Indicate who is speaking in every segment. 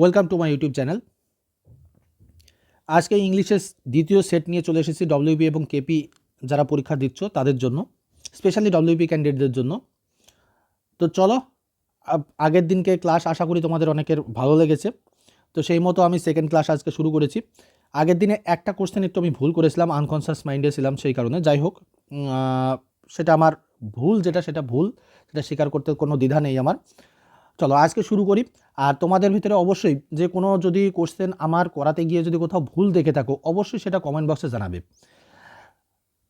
Speaker 1: Welcome to my YouTube channel আজকে ইংলিশের দ্বিতীয় সেট নিয়ে চলে এসেছি ডব্লিউবি এবং কেপি যারা পরীক্ষা দিচ্ছ তাদের জন্য স্পেশালি ডব্লিউবি ক্যান্ডিডেটদের জন্য। তো চলো আগের দিনকে ক্লাস আশা করি তোমাদের অনেকের ভালো লেগেছে। তো সেই মতো আমি সেকেন্ড ক্লাস আজকে শুরু করেছি। আগের দিনে একটা কোশ্চেন একটু আমি ভুল করেছিলাম আনকনসিয়াস মাইন্ডে ছিলাম সেই কারণে। যাই হোক সেটা আমার ভুল, যেটা সেটা ভুল, সেটা স্বীকার করতে কোনো দ্বিধা নেই আমার। চলো, আজকে শুরু করি। আর তোমাদের ভিতরে অবশ্যই যে কোনো যদি কোশ্চেন আমার করাতে গিয়ে যদি কোথাও ভুল দেখে থাকো, অবশ্যই সেটা কমেন্ট বক্সে জানাবে।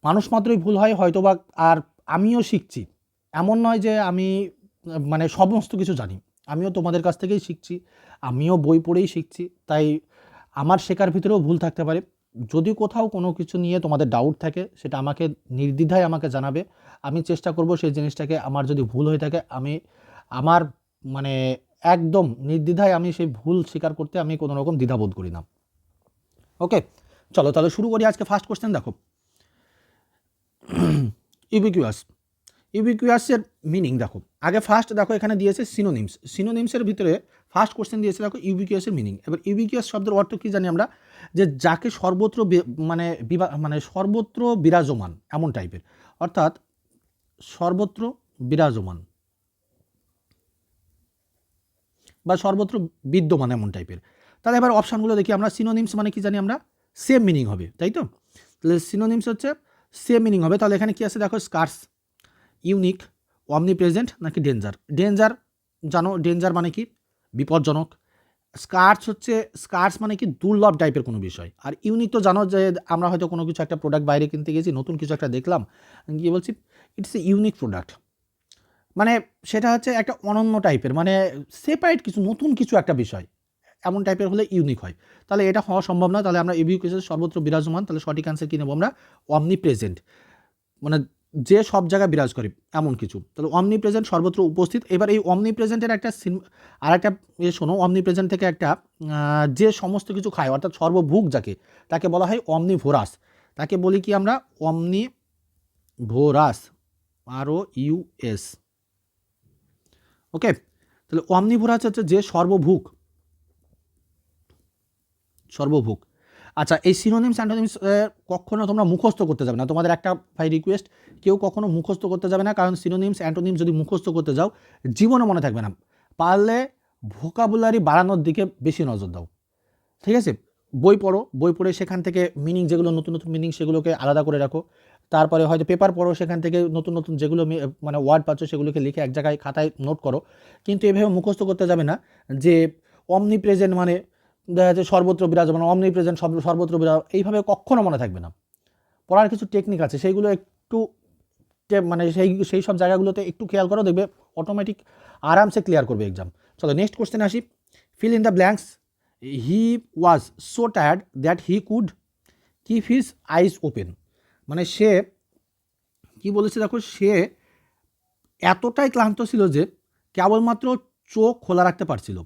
Speaker 1: মানুষ মাত্রই ভুল হয় হয়তো বা আর আমিও শিখছি। এমন নয় যে আমি মানে সমস্ত কিছু জানি। আমিও তোমাদের কাছ থেকেই শিখছি, আমিও বই পড়েই শিখছি, তাই আমার শেখার ভিতরেও ভুল থাকতে পারে। যদি কোথাও কোনো কিছু নিয়ে তোমাদের ডাউট থাকে, সেটা আমাকে নির্দ্বিধায় আমাকে জানাবে। আমি চেষ্টা করব সেই জিনিসটাকে আমার যদি ভুল হয়ে থাকে, আমি আমার মানে একদম নির্দ্বিধায় আমি সেই ভুল স্বীকার করতে আমি কোনো রকম দ্বিধাবোধ করি না। ওকে, চলো তাহলে শুরু করি আজকে ফার্স্ট কোশ্চেন দেখো। ইউবিকিউয়াস ইউবিকিউয়াসের মিনিং দেখো, আগে ফার্স্ট দেখো এখানে দিয়েছে সিনোনিমস সিনোনিমসের ভিতরে ফার্স্ট কোশ্চেন দিয়েছে, দেখো ইউবিকিউয়াসের মিনিং এবার ইউবিকিউয়াস শব্দের অর্থ কী জানি আমরা? যে যাকে সর্বত্র মানে মানে সর্বত্র বিরাজমান, এমন টাইপের অর্থাৎ সর্বত্র বিরাজমান। বা সর্বত্র বিদ্যমান এমন টাইপের তাহলে এবার অপশানগুলো দেখি, আমরা সিনোনিমস মানে কি জানি আমরা? সেম মিনিং হবে, তাই তো? তাহলে সিনোনিমস হচ্ছে সেম মিনিং হবে। তাহলে এখানে কি আছে? দেখো স্কার্স ইউনিক অমনি প্রেজেন্ট নাকি ডেঞ্জার ডেঞ্জার জানো ডেঞ্জার মানে কি? বিপজ্জনক। স্কার্স হচ্ছে স্কার্স মানে কি? দুর্লভ টাইপের কোনো বিষয়। আর ইউনিক তো জানো যে আমরা হয়তো কোনো কিছু একটা প্রোডাক্ট বাইরে কিনতে গেছি, নতুন কিছু একটা দেখলাম গিয়ে বলছি? ইটস এ ইউনিক প্রোডাক্ট মানে সেটা হচ্ছে একটা অনন্য টাইপের মানে সেপারেট কিছু, নতুন কিছু একটা বিষয়। এমন টাইপের হলে ইউনিক হয়। তাহলে এটা হওয়া সম্ভব না তাহলে আমরা কেসের সর্বত্র বিরাজমান। তাহলে সঠিক অ্যান্সার কী নেব আমরা? অমনি প্রেজেন্ট মানে যে সব জায়গায় বিরাজ করে, এমন কিছু। তাহলে অমনি প্রেজেন্ট সর্বত্র উপস্থিত। এবার এই অমনি প্রেজেন্টের একটা আর একটা ইয়ে শোনো অমনি প্রেজেন্ট থেকে একটা যে সমস্ত কিছু খায়, অর্থাৎ সর্বভুক যাকে, তাকে বলা হয় অমনি ভোরাস তাকে বলি কি আমরা? অমনি ভোরাস আর ও ইউএস ওকে? তাহলে অমনিভোরাস হচ্ছে যে সর্বভুক। সর্বভুক। আচ্ছা এই সিনোনিমস অ্যান্টোনিমস কখনো তোমরা মুখস্থ করতে যাবে না। তোমাদের একটা ভাই রিকোয়েস্ট কেউ কখনো মুখস্থ করতে যাবে না, কারণ সিনোনিমস অ্যান্টোনিমস যদি মুখস্থ করতে যাও জীবনে মনে থাকবে না। পারলে ভোকাবুলারি বাড়ানোর দিকে বেশি নজর দাও। ঠিক আছে? বই পড়ো, বই পড়ে সেখান থেকে মিনিং যেগুলো, নতুন নতুন মিনিং সেগুলোকে আলাদা করে রাখো। তারপরে হয়তো পেপার পড়ো, সেখান থেকে নতুন নতুন যেগুলো মানে ওয়ার্ড পাচ্ছ সেগুলোকে লিখে এক জায়গায় খাতায় নোট করো। কিন্তু এভাবে মুখস্থ করতে যাবে না যে অমনি প্রেজেন্ট মানে দেখা যাচ্ছে সর্বত্র বিরাজ বিরাজমান অমনি প্রেজেন্ট সর্বত্র বিরাজ এইভাবে কখনো মনে থাকবে না। পড়ার কিছু টেকনিক আছে, সেইগুলো একটু মানে সেই সেই সব জায়গাগুলোতে একটু খেয়াল করো, দেখবে অটোমেটিক আরামসে ক্লিয়ার করবে এক্সাম চলো নেক্সট কোশ্চেন আসি। Fill in the blanks he was so tired that he could keep his eyes open মানে সে, কি বলেছে দেখো, সে এতটাই ক্লান্ত ছিল যে কেবলমাত্র চোখ খোলা রাখতে পারছিল।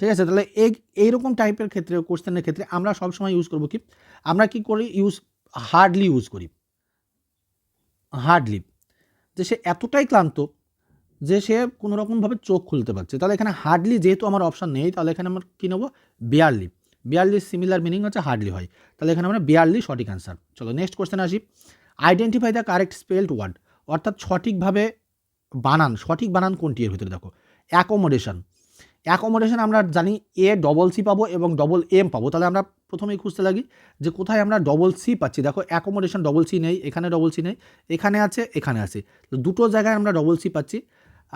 Speaker 1: ঠিক আছে, তাহলে এই, এইরকম টাইপের ক্ষেত্রে কোশ্চেনের ক্ষেত্রে আমরা সবসময় ইউজ করব কি? আমরা কি করি? ইউজ হার্ডলি ইউজ করি। হার্ডলি যে সে এতটাই ক্লান্ত যে সে কোনো রকমভাবে চোখ খুলতে পারছে। তাহলে এখানে হার্ডলি যেহেতু আমার অপশান নেই, তাহলে এখানে আমরা কী নেব? বিয়ারলি বিয়ারলি সিমিলার মিনিং হচ্ছে হার্ডলি হয়। তাহলে এখানে আমরা বিয়ারলি সঠিক অ্যান্সার চলো নেক্সট কোশ্চেন আসি। Identify the correct spelled word অর্থাৎ সঠিকভাবে বানান, সঠিক বানান কোনটি এর ভিতরে দেখো? অ্যাকোমোডেশন অ্যাকোমোডেশন আমরা জানি এ ডবল সি পাবো এবং ডবল এম পাবো। তাহলে আমরা প্রথমেই খুঁজতে লাগি যে কোথায় আমরা ডবল সি পাচ্ছি। দেখো অ্যাকোমোডেশন ডবল সি নেই, এখানে ডবল সি নেই, এখানে আছে এখানে আছে। দুটো জায়গায় আমরা ডবল সি পাচ্ছি।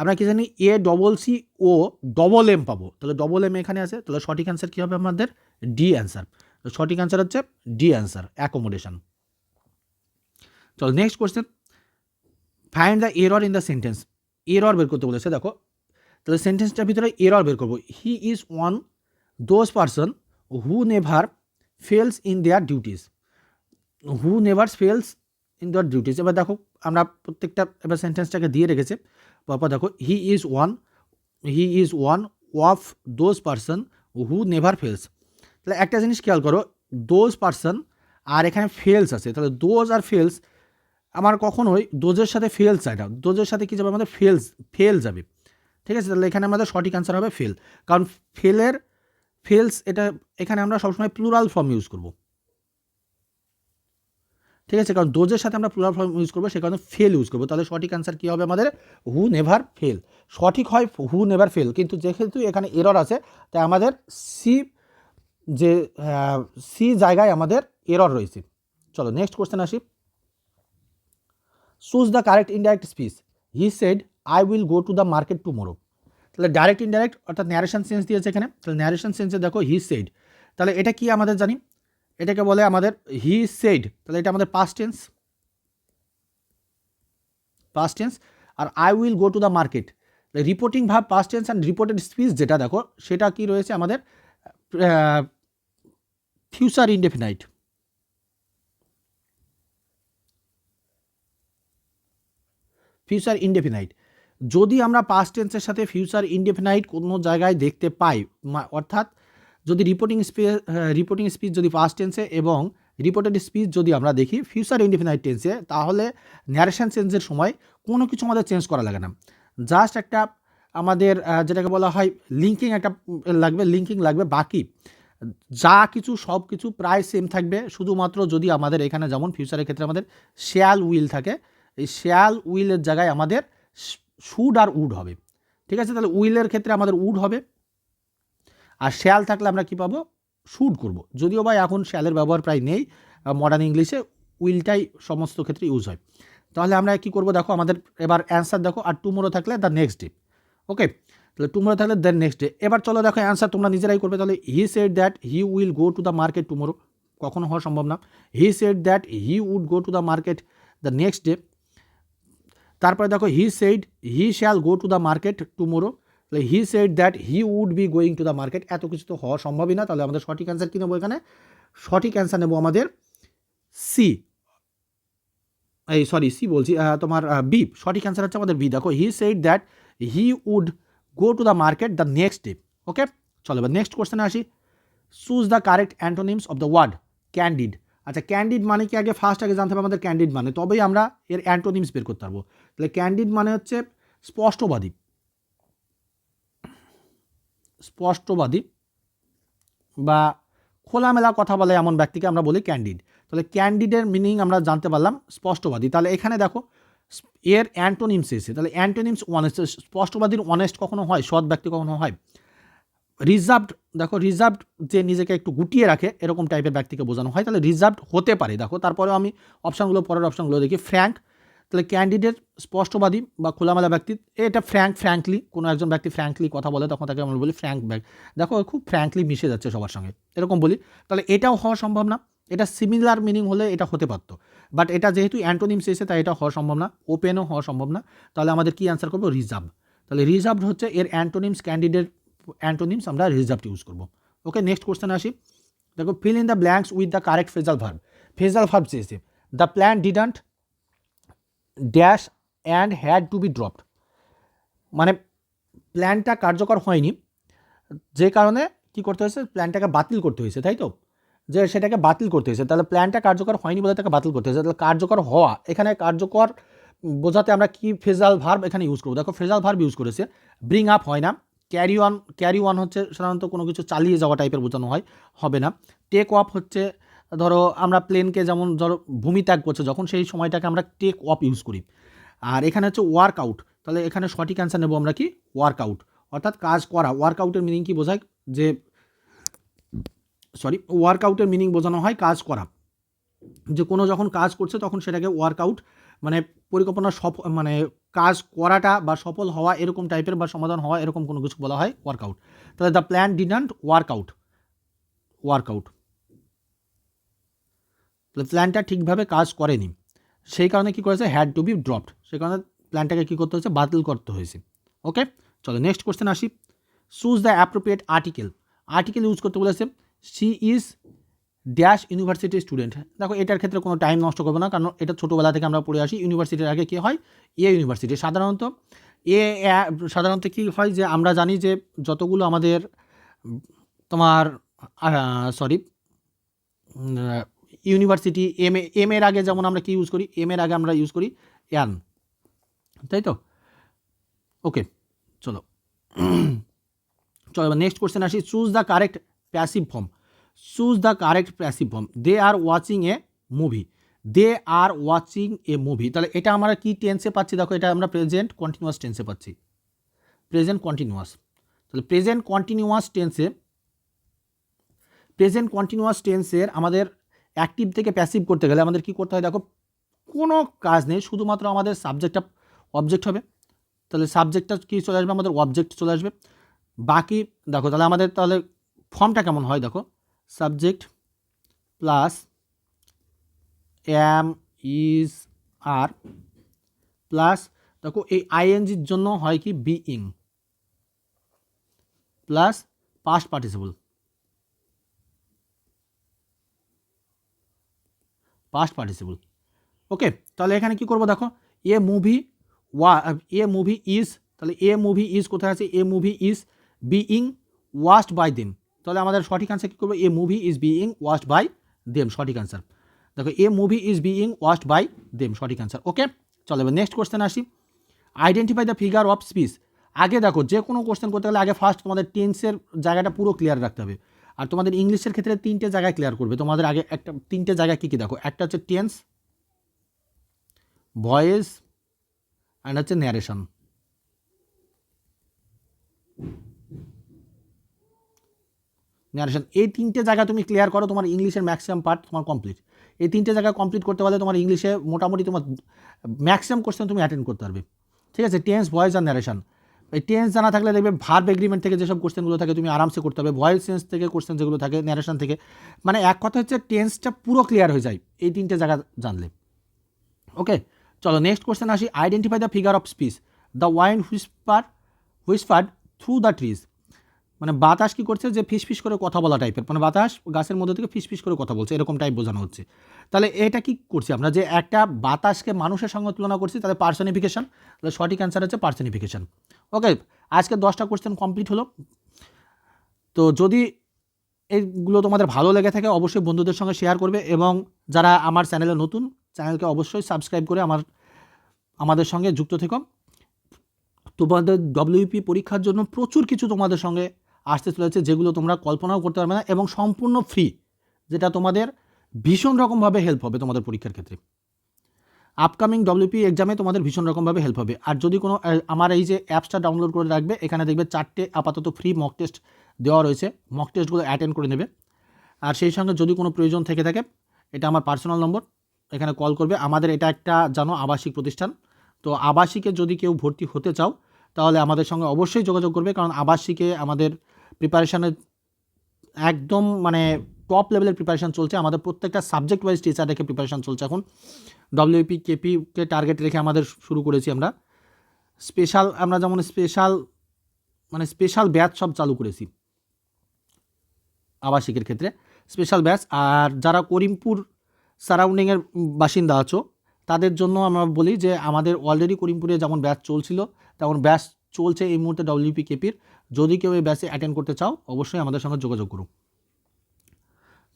Speaker 1: আমরা কি জানি A double C O double M পাবো। তাহলে ডবল এম এখানে আছে। তাহলে সঠিক অ্যান্সার কী হবে আমাদের? ডি অ্যান্সার তো সঠিক অ্যান্সার হচ্ছে ডি অ্যান্সার অ্যাকোমোডেশন চলো next question find the error in the sentence error বের করতে বলেছে, দেখো। তাহলে সেন্টেন্সটার ভিতরে এরর বের করব। He is one those person who never fails in their duties who never fails in their duties এবার দেখো, আমরা প্রত্যেকটা, এবার সেন্টেন্সটাকে দিয়ে রেখেছে। তারপর দেখো he is one he is one of those person who never fails তাহলে একটা জিনিস খেয়াল করো দোজ পারসন আর এখানে ফেলস আছে। তাহলে দোজ আর ফেলস আমার কখনোই দোজের সাথে ফেলস যায় না। দোজের সাথে কী যাবে? আমাদের ফেলস ফেল যাবে। ঠিক আছে? তাহলে এখানে আমাদের সঠিক অ্যান্সার হবে ফেল কারণ ফেলের ফেলস এটা, এখানে আমরা সবসময় প্লুরাল ফর্ম ইউজ করব। ঠিক আছে? কারণ দোজের সাথে আমরা প্লুরাল ফর্ম ইউজ করব, সে কারণে ফেল ইউজ করব। তাহলে সঠিক অ্যান্সার কী হবে আমাদের? হু নেভার ফেল সঠিক হয় হু নেভার ফেল কিন্তু যেহেতু এখানে এরর আছে, তাই আমাদের সি যে সি জায়গায় আমাদের এরর রয়েছে। চলো নেক্সট কোশ্চেন আসি। Choose the correct indirect speech he said I will go to the market tomorrow তাহলে ডাইরেক্ট ইনডাইরেক্ট অর্থাৎ ন্যারেশন সেন্স দিয়েছে এখানে। তাহলে ন্যারেশন সেন্সে দেখো হি সেড তাহলে এটা কি আমাদের জানি? এটাকে বলে আমাদের হি সেড তাহলে এটা আমাদের past tense past tense R I will go to the market reporting ভাব past tense and reported speech যেটা দেখো, সেটা কি রয়েছে আমাদের ফিউচার ইনডেফিনাইট ফিউচার ইনডেফিনাইট যদি আমরা পাস্ট টেন্সের সাথে ফিউচার ইনডেফিনাইট কোনো জায়গায় দেখতে পাই অর্থাৎ যদি রিপোর্টিং স্পিচ রিপোর্টিং স্পিচ যদি ফার্স্ট টেন্সে এবং রিপোর্টেড স্পিচ যদি আমরা দেখি ফিউচার ইন্ডিফিনাইট টেন্সে তাহলে ন্যারেশন চেঞ্জের সময় কোনো কিছু আমাদের চেঞ্জ করা লাগে না। জাস্ট একটা আমাদের যেটাকে বলা হয় লিঙ্কিং একটা লাগবে লিঙ্কিং লাগবে বাকি। যা কিছু, সব কিছু প্রায় সেম থাকবে। শুধুমাত্র যদি আমাদের এখানে যেমন ফিউচারের ক্ষেত্রে আমাদের শেয়াল উইল থাকে, এই শেয়াল উইলের জায়গায় আমাদের শুড আর উড হবে। ঠিক আছে? তাহলে উইলের ক্ষেত্রে আমাদের উড হবে। আর শ্যাল থাকলে আমরা কি পাবো? শুড করব। যদিও বা এখন শ্যালের ব্যবহার প্রায় নেই মডার্ন ইংলিশে উইলটাই সমস্ত ক্ষেত্রে ইউজ হয়। তাহলে আমরা কি করব দেখো, আমাদের এবার অ্যান্সার দেখো, আর টুমোরো থাকলে দ্য নেক্সট ডে ওকে তাহলে টুমোরো থাকলে দ্য নেক্সট ডে এবার চলো দেখো অ্যান্সার তোমরা নিজেরাই করবে। তাহলে he said that he will go to the market tomorrow কখনো হওয়া সম্ভব না। He said that he would go to the market the next day তারপরে দেখো he said he shall go to the market tomorrow তাহলে he said that he would be going to the market এত কিছু তো হওয়া সম্ভবই না। তাহলে আমাদের সঠিক অ্যান্সার কী নেব এখানে? সঠিক অ্যান্সার নেব আমাদের সি এই সরি সি বলছি। তোমার বি সঠিক অ্যান্সার হচ্ছে আমাদের বি দেখো he said that he would go to the market the next day okay চলো, এবার নেক্সট কোশ্চেনে আসি। Choose the correct antonyms of the word candid আচ্ছা ক্যান্ডিড মানে কি? আগে ফার্স্ট আগে জানতে হবে আমাদের ক্যান্ডিড মানে। তবেই আমরা এর অ্যান্টোনিমস বের করতে পারব। তাহলে ক্যান্ডিড মানে হচ্ছে স্পষ্টবাদী। স্পষ্টবাদী বা খোলামেলা কথা বলে এমন ব্যক্তিকে আমরা বলি ক্যান্ডিড। তাহলে ক্যান্ডিডের মিনিং আমরা জানতে পারলাম স্পষ্টবাদী। তাহলে এখানে দেখো, এর অ্যান্টোনিমস এসে তাহলে অ্যান্টোনিমস অনেস্ট স্পষ্টবাদীর অনেস্ট কখনো হয়, সৎ ব্যক্তি কখনো হয়। রিজার্ভড দেখো রিজার্ভড যে নিজেকে একটু গুটিয়ে রাখে, এরকম টাইপের ব্যক্তিকে বোঝানো হয়। তাহলে রিজার্ভড হতে পারে। দেখো, তারপরেও আমি অপশানগুলো পরের অপশানগুলো দেখি। ফ্র্যাঙ্ক তাহলে ক্যান্ডিডেট স্পষ্টবাদী বা খোলামেলা ব্যক্তি, এটা ফ্র্যাঙ্ক ফ্র্যাঙ্কলি কোনো একজন ব্যক্তি ফ্র্যাঙ্কলি কথা বলে, তখন তাকে আমরা বলি ফ্র্যাঙ্ক ব্যাগ দেখো, খুব ফ্র্যাঙ্কলি মিশে যাচ্ছে সবার সঙ্গে, এরকম বলি। তাহলে এটাও হওয়া সম্ভব না, এটা সিমিলার মিনিং হলে এটা হতে পারতো। বাট এটা যেহেতু অ্যান্টোনিমস এসে, তাই এটা হওয়া সম্ভব না ওপেনও হওয়া সম্ভব না। তাহলে আমাদের কি অ্যান্সার করব? রিজার্ভ তাহলে রিজার্ভ হচ্ছে এর অ্যান্টোনিমস ক্যান্ডিডেট অ্যান্টোনিমস আমরা রিজার্ভ ইউজ করব। ওকে নেক্সট কোশ্চেন আসি। দেখো fill in the blanks with the correct phrasal verb phrasal verb চেয়েছে the plan didn't dash and had to be dropped মানে প্ল্যানটা কার্যকর হয়নি। যে কারণে কি করতে হয়েছে? প্ল্যানটাকে বাতিল করতে হয়েছে, তাই তো? যে সেটাকে বাতিল করতে হয়েছে। তাহলে প্ল্যানটা কার্যকর হয়নি বলে তাকে বাতিল করতে হয়েছে। তাহলে কার্যকর হওয়া, এখানে কার্যকর বোঝাতে আমরা কি ফেজাল ভার্ব এখানে ইউজ করব? দেখো ফেজাল ভার্ব ইউজ করেছে। ব্রিং আপ হয় না। ক্যারি অন ক্যারি অন হচ্ছে সাধারণত কোনো কিছু চালিয়ে যাওয়া টাইপের বোঝানো হয়, হবে না। টেক অফ হচ্ছে ধরো আমরা প্লেনকে যেমন ধরো ভূমি ত্যাগ করছে, যখন সেই সময়টাকে আমরা টেক অফ ইউজ করি। আর এখানে হচ্ছে ওয়ার্ক আউট তাহলে এখানে সঠিক অ্যান্সার নেব আমরা কি? ওয়ার্ক আউট অর্থাৎ কাজ করা ওয়ার্কআউটের মিনিং কি বোঝায়? যে সরি ওয়ার্কআউটের মিনিং বোঝানো হয় কাজ করা। যে কোনো যখন কাজ করছে, তখন সেটাকে ওয়ার্কআউট মানে পরিকল্পনা সফ মানে কাজ করাটা বা সফল হওয়া এরকম টাইপের বা সমাধান হওয়া এরকম কোনো কিছু বলা হয় ওয়ার্কআউট তাহলে the plan didn't work out work out প্ল্যানটা ঠিকভাবে কাজ করেনি। সেই কারণে কী করেছে? হ্যাড টু বি ড্রপড সেই কারণে প্ল্যানটাকে কী করতে হয়েছে? বাতিল করতে হয়েছে। ওকে চলো নেক্সট কোশ্চেন আসি। Choose the appropriate article article use করতে বলেছে সি ইজ ড্যাশ ইউনিভার্সিটির স্টুডেন্ট দেখো, এটার ক্ষেত্রে কোনো টাইম নষ্ট করব না, কারণ এটা ছোটোবেলা থেকে আমরা পড়ে আসি। ইউনিভার্সিটির আগে কী হয়? এ ইউনিভার্সিটি সাধারণত এ- সাধারণত কী হয় যে, আমরা জানি যে যতগুলো আমাদের তোমার sorry university M A M এর আগে যেমন আমরা কি ইউজ করি? এম এর আগে আমরা ইউজ করি ইয়ান তাই তো? ওকে চলো। চলো, এবার নেক্সট কোশ্চেন আসি। Choose the correct passive form choose the correct passive form they are watching a movie they are watching a movie তাহলে এটা আমরা কি টেন্সে পাচ্ছি? দেখো, এটা আমরা প্রেজেন্ট কন্টিনিউয়াস টেন্সে পাচ্ছি। প্রেজেন্ট কন্টিনিউয়াস তাহলে প্রেজেন্ট কন্টিনিউয়াস টেন্সে প্রেজেন্ট কন্টিনিউয়াস টেন্সের আমাদের অ্যাক্টিভ থেকে প্যাসিভ করতে গেলে আমাদের কি করতে হয় দেখো, কোনো কাজ নেই, শুধুমাত্র আমাদের সাবজেক্টটা অবজেক্ট হবে। তাহলে সাবজেক্টটা কী চলে আসবে? আমাদের অবজেক্ট চলে আসবে। বাকি দেখো, তাহলে আমাদের তাহলে ফর্মটা কেমন হয় দেখো? Subject plus am is are plus দেখো, এই আইএনজির জন্য হয় কি being plus past participle past participle okay তাহলে এখানে কি করব দেখো? এ মুভি ওয়া এ মুভি ইজ তাহলে এ মুভি ইজ কোথায় আছে? A movie is being watched by them তাহলে আমাদের সঠিক আনসার কী করব? A movie is being watched by them সঠিক আনসার দেখো a movie is being watched by them সঠিক আনসার ওকে চলো এবার নেক্সট কোয়েশ্চেন আসি। Identify the figure of speech আগে দেখো, যে কোনো কোশ্চেন করতে গেলে আগে ফার্স্ট তোমাদের টেন্সের জায়গাটা পুরো ক্লিয়ার রাখতে হবে। আর তোমাদের ইংলিশের ক্ষেত্রে তিনটে জায়গায় ক্লিয়ার করবে। তোমাদের আগে একটা, তিনটে জায়গায় কী কী দেখো? একটা হচ্ছে টেন্স ভয়েস অ্যান্ড হচ্ছে ন্যারেশন ন্যারেশন এই তিনটে জায়গা তুমি ক্লিয়ার করো, তোমার ইংলিশের ম্যাক্সিমাম পার্ট তোমার কমপ্লিট এই তিনটে জায়গা কমপ্লিট করতে পারলে তোমার ইংলিশে মোটামুটি তোমার ম্যাক্সিমাম কোশ্চেন তুমি অ্যাটেন্ড করতে পারবে। ঠিক আছে? টেন্স ভয়েস আর ন্যারেশন এই টেন্স জানা থাকলে দেখবে ভার্ব এগ্রিমেন্ট থেকে যেসব কোশ্চেনগুলো থাকে তুমি আরামসে করতে হবে ভয়েস সেন্স থেকে কোশ্চেন যেগুলো থাকে ন্যারেশন থেকে। মানে এক কথা হচ্ছে টেন্সটা পুরো ক্লিয়ার হয়ে যায়, এই তিনটে জায়গা জানলে। ওকে চলো নেক্সট কোশ্চেন আসি। Identify the figure of speech the wind whisper whispered through the trees মানে বাতাস কি করছে? যে ফিস ফিস করে কথা বলা টাইপের মানে বাতাস গাছের মধ্যে থেকে ফিস ফিস করে কথা বলছে, এরকম টাইপ বোঝানো হচ্ছে। তাহলে এটা কি করছি আমরা? যে একটা বাতাসকে মানুষের সঙ্গে তুলনা করছি, তাহলে পার্সনিফিকেশন তাহলে সঠিক অ্যান্সার হচ্ছে পার্সনিফিকেশন ওকে আজকে দশটা কোশ্চেন কমপ্লিট হলো। তো যদি এইগুলো তোমাদের ভালো লেগে থাকে, অবশ্যই বন্ধুদের সঙ্গে শেয়ার করবে এবং যারা আমার চ্যানেলে নতুন চ্যানেলকে অবশ্যই সাবস্ক্রাইব করে আমার, আমাদের সঙ্গে যুক্ত থেকো। তোমাদের ডব্লিউপি পরীক্ষার জন্য প্রচুর কিছু তোমাদের সঙ্গে আসতে চলেছে, যেগুলো তোমরা কল্পনাও করতে পারবে না এবং সম্পূর্ণ ফ্রি যেটা তোমাদের ভীষণ রকমভাবে হেল্প হবে তোমাদের পরীক্ষার ক্ষেত্রে। আপকামিং ডব্লিউপি এক্সামে তোমাদের ভীষণ রকমভাবে হেল্প হবে। আর যদি কোনো আমার এই যে অ্যাপসটা ডাউনলোড করে রাখবে, এখানে দেখবে চারটে আপাতত ফ্রি মক টেস্ট দেওয়া রয়েছে। মক টেস্টগুলো অ্যাটেন্ড করে নেবে। আর সেই সঙ্গে যদি কোনো প্রয়োজন থেকে থাকে, এটা আমার পার্সোনাল নম্বর এখানে কল করবে। আমাদের এটা একটা, জানো, আবাসিক প্রতিষ্ঠান। তো আবাসিকে যদি কেউ ভর্তি হতে চাও, তাহলে আমাদের সঙ্গে অবশ্যই যোগাযোগ করবে। কারণ আবাসিকে আমাদের প্রিপারেশানের একদম মানে টপ লেভেলের প্রিপারেশান চলছে। আমাদের প্রত্যেকটা সাবজেক্ট ওয়াইজ টিচার রেখে প্রিপারেশান চলছে এখন ডব্লিউপি কেপিকে টার্গেট রেখে আমাদের শুরু করেছি আমরা। স্পেশাল আমরা যেমন স্পেশাল মানে স্পেশাল ব্যাচ সব চালু করেছি। আবাসিকের ক্ষেত্রে স্পেশাল ব্যাচ আর যারা করিমপুর সারাউন্ডিংয়ের বাসিন্দা আছো, তাদের জন্য আমরা বলি যে, আমাদের অলরেডি করিমপুরে যেমন ব্যাচ চলছিল, তেমন ব্যাচ চলছে এই মুহূর্তে ডব্লিউপি কেপির যদি কেউ এই ব্যাচে অ্যাটেন্ড করতে চাও, অবশ্যই আমাদের সঙ্গে যোগাযোগ করুন।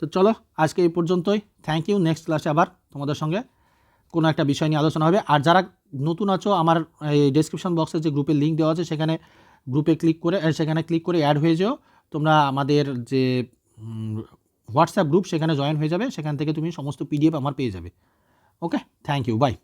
Speaker 1: তো চলো, আজকে এই পর্যন্তই। থ্যাংক ইউ নেক্সট ক্লাসে আবার তোমাদের সঙ্গে কোনো একটা বিষয় নিয়ে আলোচনা হবে। আর যারা নতুন আছো, আমার এই ডেসক্রিপশন বক্সে যে গ্রুপের লিঙ্ক দেওয়া আছে, সেখানে গ্রুপে ক্লিক করে সেখানে ক্লিক করে অ্যাড হয়ে যেও। তোমরা আমাদের যে হোয়াটসঅ্যাপ গ্রুপ সেখানে জয়েন হয়ে যাবে। সেখান থেকে তুমি সমস্ত পিডিএফ আমার পেয়ে যাবে। Okay thank you by